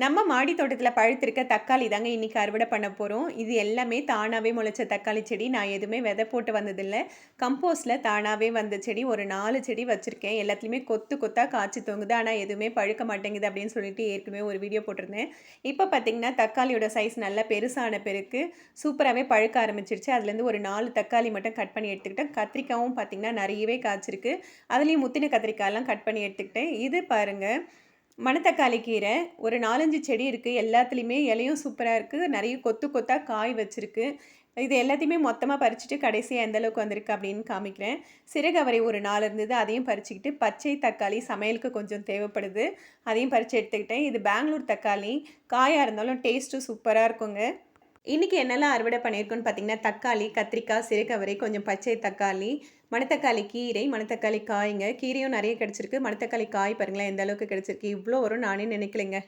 நம்ம மாடி தோட்டத்தில் பழுத்திருக்க தக்காளி தாங்க இன்றைக்கி அறுவடை பண்ண போகிறோம் இது எல்லாமே தானாகவே முளைச்ச தக்காளி செடி. நான் எதுவுமே விதை போட்டு வந்ததில்லை. கம்போஸ்டில் தானாகவே வந்த செடி. ஒரு நாலு செடி வச்சுருக்கேன். எல்லாத்துலேயுமே கொத்து கொத்தாக காய்ச்சி தொங்குது. ஆனால் எதுவுமே பழுக்க மாட்டேங்குது அப்படின்னு சொல்லிட்டு ஏற்கனவே ஒரு வீடியோ போட்டிருந்தேன். இப்போ பார்த்திங்கன்னா தக்காளியோட சைஸ் நல்லா பெருசான பிறகு சூப்பராகவே பழுக்க ஆரம்பிச்சிருச்சு. அதுலேருந்து ஒரு நாலு தக்காளி மட்டும் கட் பண்ணி எடுத்துக்கிட்டேன். கத்திரிக்காவும் பார்த்திங்கன்னா நிறையவே காய்ச்சிருக்கு. அதுலேயும் முத்தின கத்திரிக்காயெல்லாம் கட் பண்ணி எடுத்துக்கிட்டேன். இது பாருங்கள் மணத்தக்காளி கீரை ஒரு நாலஞ்சு செடி இருக்குது எல்லாத்துலேயுமே இலையும் சூப்பராக இருக்குது நிறைய கொத்து கொத்தாக காய் வச்சுருக்கு. இது எல்லாத்தையுமே மொத்தமாக பறிச்சுட்டு கடைசியாக எந்தளவுக்கு வந்திருக்கு அப்படின்னு காமிக்கிறேன். சிறுகவரை ஒரு நாள் இருந்தது. அதையும் பறிச்சுக்கிட்டு பச்சை தக்காளி சமையலுக்கு கொஞ்சம் தேவைப்படுது. அதையும் பறித்து எடுத்துக்கிட்டேன். இது பெங்களூர் தக்காளி. காயாக இருந்தாலும் டேஸ்ட்டும் சூப்பராக இருக்குங்க. இன்றைக்கி என்னெல்லாம் அறுவடை பண்ணியிருக்கோன்னு பார்த்தீங்கன்னா தக்காளி கத்திரிக்காய் சிறுகவரை கொஞ்சம் பச்சை தக்காளி மணத்தக்காளி கீரை மணத்தக்காளி காய்ங்க. கீரையும் நிறைய கிடச்சிருக்கு. மணத்தக்காளி காய் பாருங்களேன் எந்த அளவுக்கு கிடச்சிருக்கு? இவ்வளோ வரும் நானே நினைக்கலைங்க.